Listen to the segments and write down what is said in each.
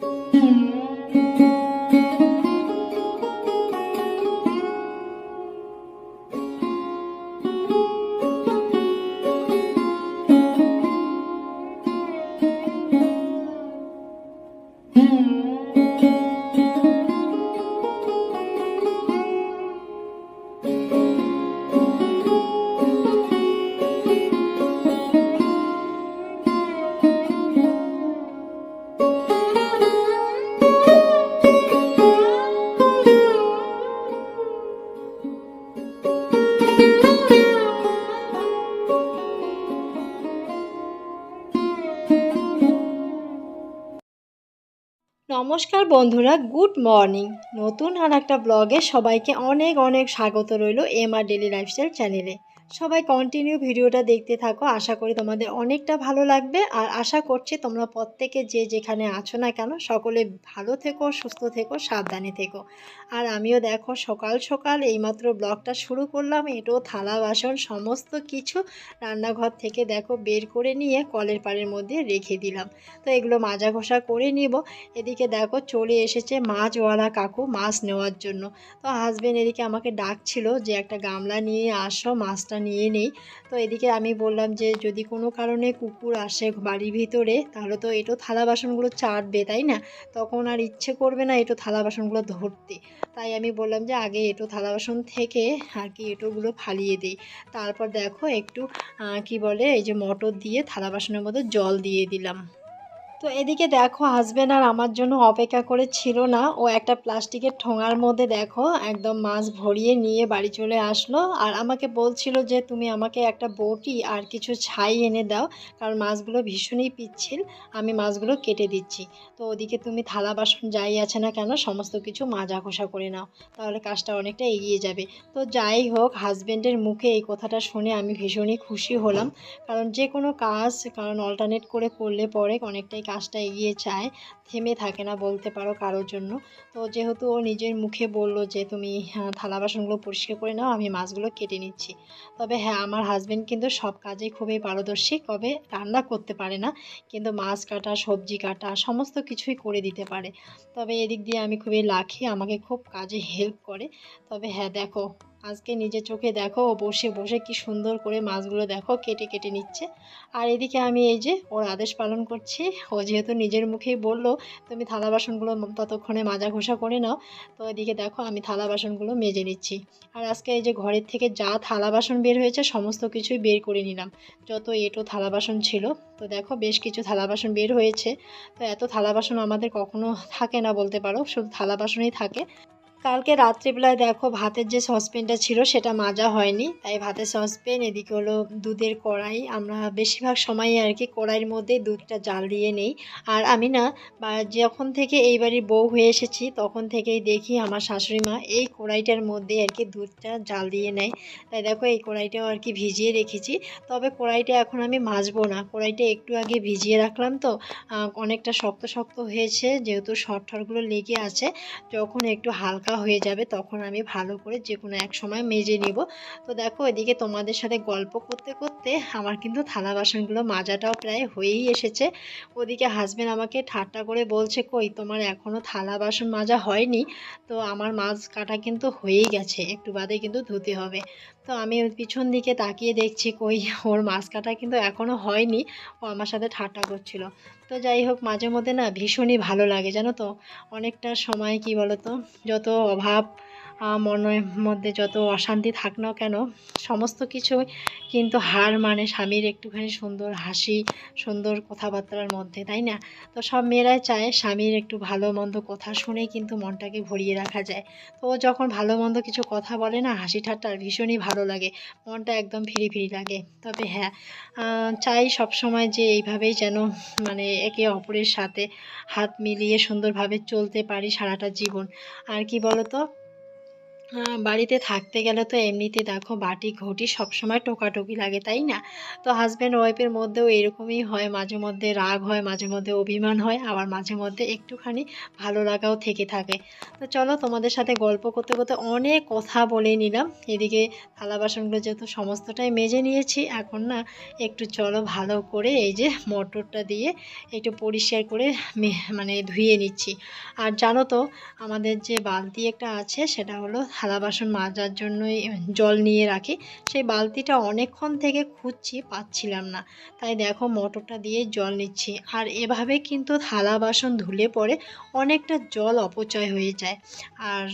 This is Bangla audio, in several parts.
Mm-hmm. নমস্কার বন্ধুরা, গুড মর্নিং। নতুন আর একটা ব্লগে সবাইকে অনেক অনেক স্বাগত রইল এম আর ডেলি লাইফস্টাইল চ্যানেলে। সবাই কন্টিনিউ ভিডিওটা দেখতে থাকো। আশা করি তোমাদের অনেকটা ভালো লাগবে। আর আশা করছি তোমরা প্রত্যেকে যে যেখানে আছো না কেন, সকলে ভালো থেকো, সুস্থ থেকো, সাবধানে থেকো। আর আমিও দেখো, সকাল সকাল এইমাত্র ব্লগটা শুরু করলাম। এটাও থালা, বাসন, সমস্ত কিছু রান্নাঘর থেকে দেখো বের করে নিয়ে কলের পাড়ের মধ্যে রেখে দিলাম। তো এগুলো মাজা ঘষা করে নিব। এদিকে দেখো চলে এসেছে মাছওয়ালা কাকু মাছ নেওয়ার জন্য। তো হাজবেন্ড এদিকে আমাকে ডাকছিল যে, একটা গামলা নিয়ে আসো, মাছটা নিয়ে নেই। তো এদিকে আমি বললাম যে, যদি কোনো কারণে কুকুর আসে বাড়ির ভিতরে, তাহলে তো এটো থালা বাসনগুলো চাটবে, তাই না? তখন আর ইচ্ছে করবে না এটো থালা বাসনগুলো ধরতে। তাই আমি বললাম যে, আগে এটো থালা বাসন থেকে আর কি এটোগুলো ফালিয়ে দিই। তারপর দেখো একটু কি বলে, এই যে মটর দিয়ে থালা বাসনের মধ্যে জল দিয়ে দিলাম। তো এদিকে দেখো হাজব্যান্ড আর আমার জন্য অপেক্ষা করে ছিল না। ও একটা প্লাস্টিকের ঠোঙার মধ্যে দেখো, একদম মাছ ভরিয়ে নিয়ে বাড়ি চলে আসলো। আর আমাকে বলছিল যে, তুমি আমাকে একটা বটি আর কিছু ছাই এনে দাও, কারণ মাছগুলো ভীষণই পিচ্ছিল, আমি মাছগুলো কেটে দিচ্ছি। তো ওদিকে তুমি থালা বাসন যাই আছে না কেন, সমস্ত কিছু মাজা ঘষা করে নাও, তাহলে কাজটা অনেকটা এগিয়ে যাবে। তো যাই হোক হাজব্যান্ডের মুখে এই কথাটা শুনে আমি ভীষণই খুশি হলাম। কারণ যে কোনো কাজ, কারণ অল্টারনেট করে করলে পরে অনেকটাই কাজটা এগিয়ে চায় থেমে থাকে না বলতে পারো কারোর জন্য। তো যেহেতু ও নিজের মুখে বলল যে তুমি হ্যাঁ, থালা বাসনগুলো পরিষ্কার করে নাও আমি মাছগুলো কেটে নিচ্ছি। তবে হ্যাঁ আমার হাজব্যান্ড কিন্তু সব কাজেই খুবই পারদর্শী কবে রান্না করতে পারে না কিন্তু মাছ কাটা সবজি কাটা সমস্ত কিছুই করে দিতে পারে। তবে এদিক দিয়ে আমি খুবই লাখি আমাকে খুব কাজে হেল্প করে। তবে হ্যাঁ দেখো আজকে নিজের চোখে দেখো, ও বসে বসে কি সুন্দর করে মাছগুলো দেখো, কেটে কেটে নিচ্ছে। আর এদিকে আমি এই যে ওর আদেশ পালন করছি। ও যেহেতু নিজের মুখেই বলল, তুমি থালা বাসনগুলো ততক্ষণে মাজা ঘষা করে নাও। তো এদিকে দেখো, আমি থালা বাসনগুলো মেজে নিচ্ছি। আর আজকে এই যে ঘরের থেকে যা থালা বাসন বের হয়েছে, সমস্ত কিছুই বের করে নিলাম। যত এটো থালা বাসন ছিল, তো দেখো বেশ কিছু থালা বাসন বের হয়েছে। তো এত থালা বাসন আমাদের কখনো থাকে না বলতে পারো, শুধু থালা বাসনই থাকে। কালকে রাত্রিবেলায় দেখো ভাতের যে সসপেনটা ছিল সেটা মাজা হয়নি, তাই ভাতের সসপেন এদিকে হলো দুধের কড়াই। আমরা বেশিরভাগ সময় আর কি কড়াইয়ের মধ্যে দুধটা জাল দিয়ে নেই। আর আমি না যখন থেকে এই বাড়ির বউ হয়ে এসেছি, তখন থেকেই দেখি আমার শাশুড়ি মা এই কড়াইটার মধ্যে আর কি দুধটা জাল দিয়ে নেয়। তাই দেখো এই কড়াইটাও আর কি ভিজিয়ে রেখেছি। তবে কড়াইটা এখন আমি মাজবো না। কড়াইটা একটু আগে ভিজিয়ে রাখলাম তো অনেকটা শক্ত শক্ত হয়েছে, যেহেতু শর্টগুলো লেগে আছে। যখন একটু হালকা হয়ে যাবে, তখন আমি ভালো করে যে কোনো এক সময় মেজে নিব। তো দেখো, এদিকে তোমাদের সাথে গল্প করতে করতে আমার কিন্তু থালা বাসনগুলো মাজাটাও প্রায় হয়েই এসেছে। ওদিকে হাজব্যান্ড আমাকে ঠাট্টা করে বলছে, কই, তোমার এখনও থালা বাসন মাজা হয়নি? তো আমার মাছ কাটা কিন্তু হয়েই গেছে, একটু বাদে কিন্তু ধুতে হবে। তো আমি পিছন দিকে তাকিয়ে দেখছি কই, ওর মাছ কাটা কিন্তু এখনও হয়নি। ও আমার সাথে ঠাট্টা করছিল। তো যাই হোক মাঝে মধ্যে না ভীষণই ভালো লাগে, জানো তো? অনেকটা সময়, কি বলো তো যত অভাব মনের মধ্যে যত অশান্তি থাক না কেন সমস্ত কিছুই কিন্তু হার মানে স্বামীর একটুখানি সুন্দর হাসি সুন্দর কথাবার্তার মধ্যে তাই না? তো সব মেয়েরাই চায় স্বামীর একটু ভালো মন্দ কথা শুনে কিন্তু মনটাকে ভরিয়ে রাখা যায়। তো যখন ভালো মন্দ কিছু কথা বলে না হাসি ঠাট্টার ভীষণই ভালো লাগে। মনটা একদম ফিরি ফিরি লাগে। তবে হ্যাঁ চাই সব সময় যে এইভাবেই যেন মানে একে অপরের সাথে হাত মিলিয়ে সুন্দরভাবে চলতে পারি সারাটা জীবন। আর কি বলো তো আহ, বাড়িতে থাকতে গেলে তো এমনিতে দেখো বাটি ঘটি সবসময় টোকাটুকি লাগে, তাই না? তো হাজব্যান্ড ওয়াইফের মধ্যেও এরকমই হয়, মাঝে মধ্যে রাগ হয়, মাঝে মধ্যে অভিমান হয়, আবার মাঝে মধ্যে একটুখানি ভালো লাগাও থেকে থাকে। তো চলো তোমাদের সাথে গল্প করতে করতে অনেক কথা বলে নিলাম। এদিকে থালা বাসনগুলো যেহেতু সমস্তটাই মেজে নিয়েছি, এখন না একটু চলো ভালো করে এই যে মটরটা দিয়ে একটু পরিষ্কার করে মানে ধুয়ে নিচ্ছি। আর জানো তো, আমাদের যে বালতি একটা আছে, সেটা হলো থালা বাসন মাজার জন্যই জল নিয়ে রাখি। সেই বালতিটা অনেকক্ষণ থেকে খুঁজছি, পাচ্ছিলাম না। তাই দেখো মোটরটা দিয়ে জল নিচ্ছি। আর এভাবে কিন্তু থালা বাসন ধুলে পরে অনেকটা জল অপচয় হয়ে যায়। আর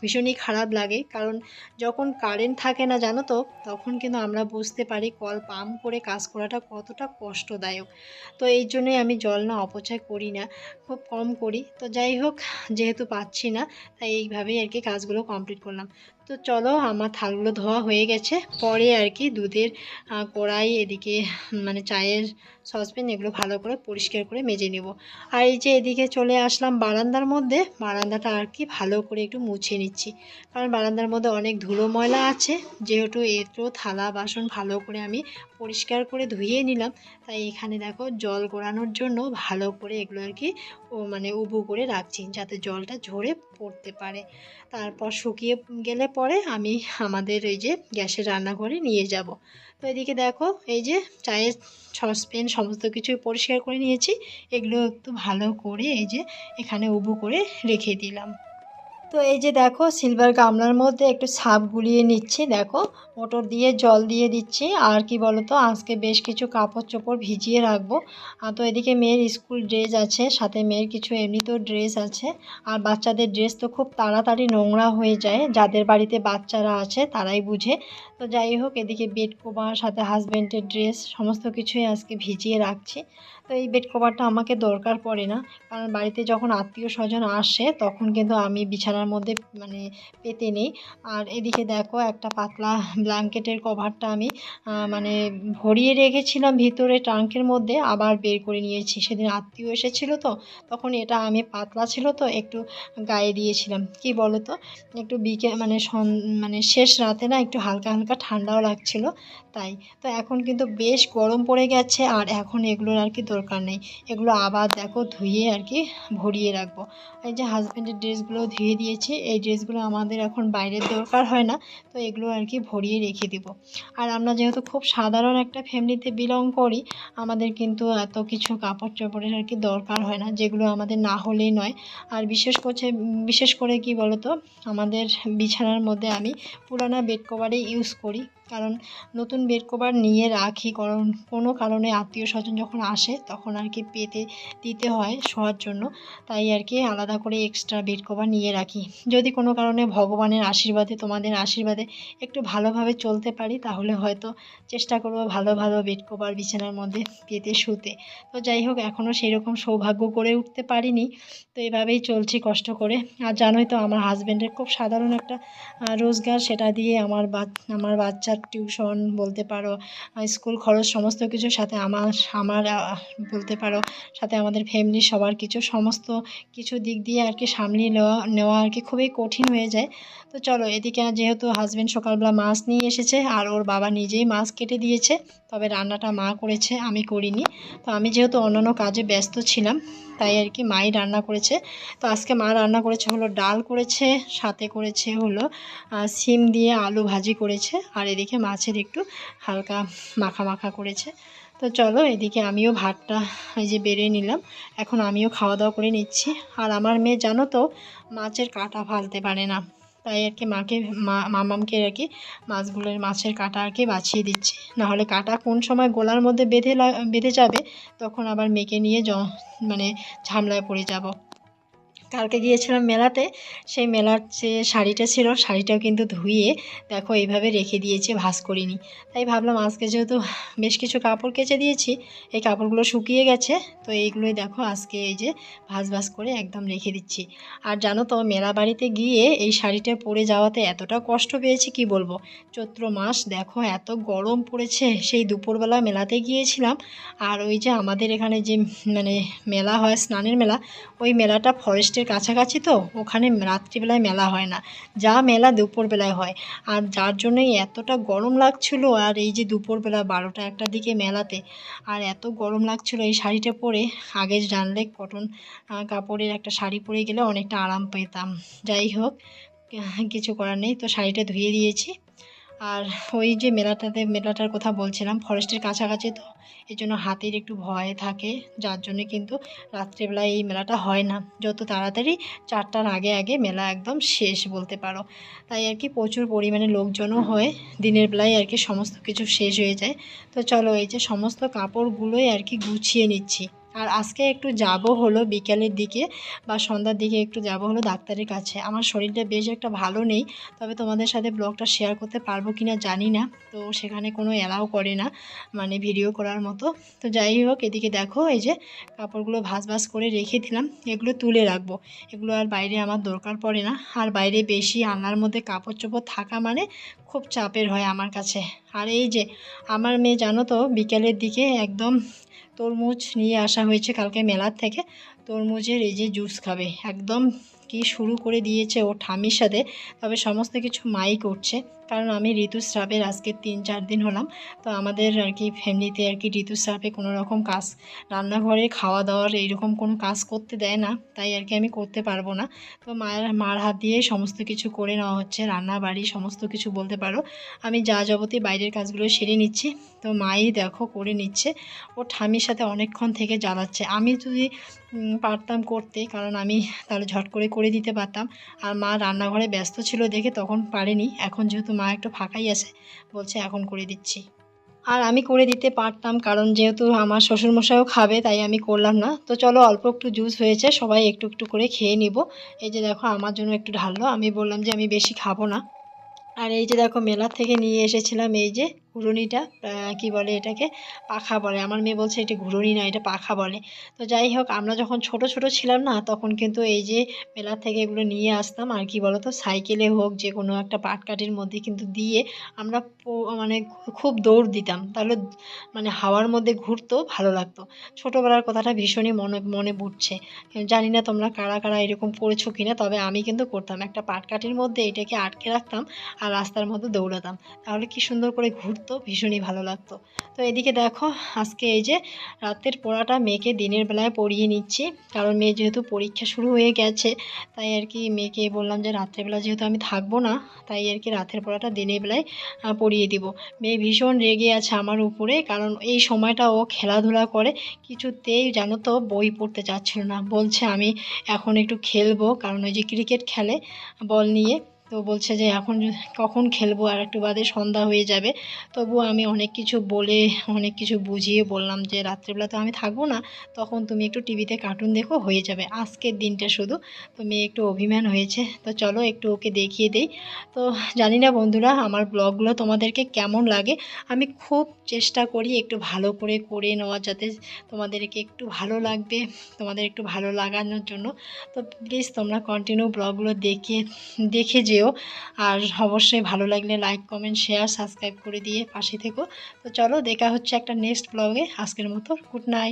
ভীষণই খারাপ লাগে, কারণ যখন কারেন্ট থাকে না জানো তো, তখন কিন্তু আমরা বুঝতে পারি কল পাম্প করে কাজ করাটা কতটা কষ্টদায়ক। তো এই জন্যই আমি জল না অপচয় করি না, খুব কম করি। তো যাই হোক, যেহেতু পাচ্ছি না, তাই এইভাবেই আর কি কাজগুলো কমপ্লিট করলাম। তো চলো, আমার থালগুলো ধোয়া হয়ে গেছে। পরে আর কি দুধের কড়াই, এদিকে মানে চায়ের সসপ্যান, এগুলো ভালো করে পরিষ্কার করে মেজে নেব। আর এই যে এদিকে চলে আসলাম বারান্দার মধ্যে। বারান্দাটা আর কি ভালো করে একটু মুছে নিচ্ছি। কারণ বারান্দার মধ্যে অনেক ধুলো ময়লা আছে। যেহেতু এতো থালা, বাসন ভালো করে আমি পরিষ্কার করে ধুয়ে নিলাম। তাই এখানে দেখো জল গড়ানোর জন্য ভালো করে এগুলো আর কি, ও মানে উবু করে রাখছি। যাতে জলটা ঝরে পড়তে পারে। তারপর শুকিয়ে গেলে পরে আমি আমাদের এই যে গ্যাসের রান্নাঘরে নিয়ে যাব। তো এদিকে দেখো, এই যে চায়ের সসপ্যান সমস্ত কিছু পরিষ্কার করে নিয়েছি। এগুলো একটু ভালো করে এই যে এখানে উবু করে রেখে দিলাম। তো এই যে দেখো সিলভার গামলার মধ্যে একটু সাপ গুলিয়ে নিচ্ছি, দেখো। মোটর দিয়ে জল দিয়ে দিচ্ছি, আর কি বলতো, আজকে বেশ কিছু কাপড় চোপড় ভিজিয়ে রাখব। আর তো এদিকে মেয়ের স্কুল ড্রেস আছে, সাথে মেয়ের কিছু এমনিতেও ড্রেস আছে। আর বাচ্চাদের ড্রেস তো খুব তাড়াতাড়ি নোংরা হয়ে যায়, যাদের বাড়িতে বাচ্চারা আছে তারাই বুঝে। তো যাই হোক, এদিকে বেড কভার, সাথে হাজব্যান্ডের ড্রেস সমস্ত কিছুই আজকে ভিজিয়ে রাখছি। তো এই বেড কভারটা আমাকে দরকার পড়ে না। কারণ বাড়িতে যখন আত্মীয় স্বজন আসে, তখন কিন্তু আমি বিছানার মধ্যে মানে পেতে নেই। আর এদিকে দেখো, একটা পাতলা ব্ল্যাঙ্কেটের কভারটা আমি মানে ভরিয়ে রেখেছিলাম ভিতরে ট্রাঙ্কের মধ্যে, আবার বের করে নিয়েছি। সেদিন আত্মীয় এসেছিল তো, তখন এটা আমি পাতলা ছিল তো, একটু গায়ে দিয়েছিলাম। কি বলো তো একটু বিকে মানে সন মানে শেষ রাতে না একটু হালকা হালকা ঠান্ডাও লাগছিল, তাই। তো এখন কিন্তু বেশ গরম পড়ে গেছে, আর এখন এগুলোর আর কি দরকার নেই। এগুলো আবার দেখো ধুয়ে আর কি ভরিয়ে রাখব। এই যে হাজব্যান্ডের ড্রেসগুলো ধুয়ে দিয়েছি, এই ড্রেসগুলো আমাদের এখন বাইরের দরকার হয় না, তো এগুলো আর কি ভরিয়ে রেখে দিব। আর আমরা যেহেতু খুব সাধারণ একটা ফ্যামিলিতে বিলং করি, আমাদের কিন্তু এত কিছু কাপড় চোপড়ের আর কি দরকার হয় না, যেগুলো আমাদের না হলেই নয়। আর বিশেষ করছে, বিশেষ করে কি বলতো, আমাদের বিছানার মধ্যে আমি পুরানা বেড কভারই ইউজ করি। কারণ নতুন বেড কভার নিয়ে রাখি, কারণ কোনো কারণে আত্মীয় স্বজন যখন আসে তখন আর কি পেতে, দিতে হয় শোয়ার জন্য। তাই আর কি আলাদা করে এক্সট্রা বেড কভার নিয়ে রাখি। যদি কোনো কারণে ভগবানের আশীর্বাদে, তোমাদের আশীর্বাদে একটু ভালোভাবে চলতে পারি, তাহলে হয়তো চেষ্টা করব ভালো ভালো বেড কভার বিছানার মধ্যে পেতে শুতে। তো যাই হোক এখনও সেই রকম সৌভাগ্য করে উঠতে পারিনি। তো এভাবেই চলছি কষ্ট করে। আর জানোই তো, আমার হাজব্যান্ডের খুব সাধারণ একটা রোজগার, সেটা দিয়ে আমার আমার বাচ্চার টিউশন বলতে পারো স্কুল খরচ সমস্ত কিছুর সাথে আমার আমার বলতে পারো, সাথে আমাদের ফ্যামিলির সবার কিছু, সমস্ত কিছু দিক দিয়ে আর কি সামলিয়ে নেওয়া নেওয়া আর কি খুবই কঠিন হয়ে যায়। তো চলো এদিকে যেহেতু হাজব্যান্ড সকালবেলা মাছ নিয়ে এসেছে আর ওর বাবা নিজেই মাছ কেটে দিয়েছে, তবে রান্নাটা মা করেছে, আমি করিনি। তো আমি যেহেতু অন্যান্য কাজে ব্যস্ত ছিলাম, তাই আর কি মাই রান্না করেছে। তো আজকে মা রান্না করেছে হলো ডাল করেছে, সাথে করেছে হলো সিম দিয়ে আলু ভাজি করেছে, আর এদিকে মাছের একটু হালকা মাখা মাখা করেছে। তো চলো এদিকে আমিও ভাতটা এই যে বেড়ে নিলাম। এখন আমিও খাওয়া দাওয়া করে নিচ্ছি। আর আমার মেয়ে জানো তো, মাছের কাঁটা ফালতে পারে না। তাই আর কি মাকে, মা, মামামকে আর কি মাছগুলোর মাছের কাঁটা আর কি বাছিয়ে দিচ্ছি। নাহলে কাঁটা কোন সময় গোলার মধ্যে বেঁধে বেঁধে যাবে, তখন আবার মেয়েকে নিয়ে মানে ঝামেলায় পড়ে যাব। কালকে গিয়েছিলাম মেলাতে, সেই মেলার যে শাড়িটা ছিল, শাড়িটাও কিন্তু ধুয়ে দেখো এইভাবে রেখে দিয়েছে, ভাঁজ করিনি। তাই ভাবলাম আজকে যেহেতু বেশ কিছু কাপড় কেচে দিয়েছি, এই কাপড়গুলো শুকিয়ে গেছে, তো এইগুলোই দেখো আজকে এই যে ভাঁজ ভাঁজ করে একদম রেখে দিচ্ছি। আর জানো তো, মেলা বাড়িতে গিয়ে এই শাড়িটা পরে যাওয়াতে এতটা কষ্ট পেয়েছি, কি বলব? চৈত্র মাস দেখো এত গরম পড়েছে, সেই দুপুরবেলা মেলাতে গিয়েছিলাম, আর ওই যে আমাদের এখানে যে মানে মেলা হয়, স্নানের মেলা, ওই মেলাটা ফরেস্টের ফরেস্টের কাছাকাছি তো, ওখানে রাত্রিবেলায় মেলা হয় না। যা মেলা দুপুরবেলায় হয়। আর যার জন্যই এতটা গরম লাগছিল, আর এই যে দুপুরবেলা বারোটা একটার দিকে মেলাতে, আর এত গরম লাগছিল এই শাড়িটা পরে, আগে জানলে কটন কাপড়ের একটা শাড়ি পরে গেলে অনেকটা আরাম পেতাম। যাই হোক, কিছু করার নেই, তো শাড়িটা ধুয়ে দিয়েছি। আর ওই যে মেলাটাতে, মেলাটার কথা বলছিলাম ফরেস্টের কাছাকাছি তো এই জন্য হাতির একটু ভয় থাকে, যার জন্য কিন্তু রাত্রেবেলায় এই মেলাটা হয় না। যত তাড়াতাড়ি চারটার আগে আগে মেলা একদম শেষ বলতে পারো। তাই আর কি প্রচুর পরিমাণে লোকজনও হয়, দিনের বেলায় আর কি সমস্ত কিছু শেষ হয়ে যায়। তো চলো এই যে সমস্ত কাপড়গুলোই আর কি গুছিয়ে নিচ্ছি। আর আজকে একটু যাব হলো বিকেলের দিকে বা সন্ধ্যার দিকে একটু যাব হলো ডাক্তারের কাছে। আমার শরীরটা বেশ একটা ভালো নেই, তবে তোমাদের সাথে ব্লগটা শেয়ার করতে পারব কি না জানি না। তো সেখানে কোনো অ্যালাউ করে না মানে ভিডিও করার মতো। তো যাই হোক, এদিকে দেখো, এই যে কাপড়গুলো ভাজ ভাজ করে রেখে দিলাম, এগুলো তুলে রাখব। এগুলো আর বাইরে আমার দরকার পড়ে না। আর বাইরে বেশি আনার মধ্যে কাপড় চোপড় থাকা মানে খুব চাপের হয় আমার কাছে। আর এই যে, আমার মেয়ে জানো তো, বিকেলের দিকে একদম তরমুজ নিয়ে আসা হয়েছে কালকে মেলার থেকে। তরমুজের এই যে জুস খাবে একদম কি শুরু করে দিয়েছে ও ঠামির সাথে, তবে সমস্ত কিছু মাই করছে। কারণ আমি ঋতুস্রাবের আজকে তিন চার দিন হলাম, তো আমাদের আর কি ফ্যামিলিতে আর কি ঋতুস্রাবে কোনো রকম কাজ, রান্নাঘরে খাওয়া দাওয়ার এইরকম কোনো কাজ করতে দেয় না, তাই আর কি আমি করতে পারব না। তো মায়ের, মার হাত দিয়ে সমস্ত কিছু করে নেওয়া হচ্ছে, রান্না বাড়ি সমস্ত কিছু বলতে পারো। আমি যা যাবতীয় বাইরের কাজগুলো সেরে নিচ্ছি, তো মাই দেখো করে নিচ্ছে। ও ঠামির সাথে অনেকক্ষণ থেকে জ্বালাচ্ছে। আমি যদি পারতাম করতে, কারণ আমি তাহলে ঝট করে করে দিতে পারতাম। আর মা রান্নাঘরে ব্যস্ত ছিল দেখে তখন পারেনি। এখন যেহেতু মা একটু ফাঁকাই আছে, বলছে এখন করে দিচ্ছি। আর আমি করে দিতে পারতাম, কারণ যেহেতু আমার শ্বশুরমশাইও খাবে, তাই আমি করলাম না। তো চলো অল্প একটু জুস হয়েছে, সবাই একটু একটু করে খেয়ে নিব। এই যে দেখো, আমার জন্য একটু ঢাললো, আমি বললাম যে আমি বেশি খাব না। আর এই যে দেখো, মেলা থেকে নিয়ে এসেছিলাম এই যে ঘুরুনিটা কি বলে এটাকে? পাখা বলে। আমার মেয়ে বলছে এটা ঘুরুনি না, এটা পাখা বলে। তো যাই হোক, আমরা যখন ছোট ছোট ছিলাম না, তখন কিন্তু এই যে মেলা থেকে এগুলো নিয়ে আসতাম, আর কি বলতো, সাইকেলে হোক যে কোনো একটা পাটকাঠির মধ্যে কিন্তু দিয়ে আমরা মানে খুব দৌড় দিতাম। তাহলে মানে হাওয়ার মধ্যে ঘুরতো, ভালো লাগতো। ছোটোবেলার কথাটা ভীষণই মনে মনে পড়ছে। জানি না তোমরা কারা কারা এরকম করেছ কিনা, তবে আমি কিন্তু করতাম। একটা পাটকাঠির মধ্যে এটাকে আটকে রাখতাম আর রাস্তার মধ্যে দৌড়াতাম। তাহলে কি সুন্দর করে ঘুরতো ভীষণই ভালো লাগতো। তো এদিকে দেখো, আজকে এই যে রাতের পড়াটা মেয়েকে দিনের বেলায় পড়িয়ে নিচ্ছি, কারণ মেয়ে যেহেতু পরীক্ষা শুরু হয়ে গেছে, তাই আর কি মেয়েকে বললাম যে রাত্রেবেলা যেহেতু আমি থাকব না, তাই আর কি রাতের পড়াটা দিনের বেলায় পড়িয়ে দিব। মেয়ে ভীষণ রেগে আছে আমার উপরে, কারণ এই সময়টা ও খেলাধুলা করে, কিছুতেই জানো তো বই পড়তে চাচ্ছিল না। বলছে, আমি এখন একটু খেলব। কারণ ওই যে ক্রিকেট খেলে, বল নিয়ে তো বলছে যে এখন কখন খেলব আর একটু বাদে সন্ধ্যা হয়ে যাবে। তবু আমি অনেক কিছু বলে, অনেক কিছু বুঝিয়ে বললাম যে রাত্রেবেলা তো আমি থাকব না, তখন তুমি একটু টিভিতে কার্টুন দেখো, হয়ে যাবে। আজকের দিনটা শুধু। তো মেয়ে একটু অভিমান হয়েছে। তো চলো একটু ওকে দেখিয়ে দেই। তো জানি না বন্ধুরা, আমার ব্লগগুলো তোমাদেরকে কেমন লাগে? আমি খুব চেষ্টা করি একটু ভালো করে করে নেওয়া যাতে তোমাদেরকে একটু ভালো লাগবে, তোমাদের একটু ভালো লাগানোর জন্য। তো প্লিজ তোমরা কন্টিনিউ ব্লগগুলো দেখে দেখে যেও আর অবশ্যই ভালো লাগলে লাইক কমেন্ট শেয়ার সাবস্ক্রাইব করে দিয়ে পাশে থেকো। তো চলো, দেখা হচ্ছে একটা নেক্সট ব্লগে আজকের মতো গুড নাইট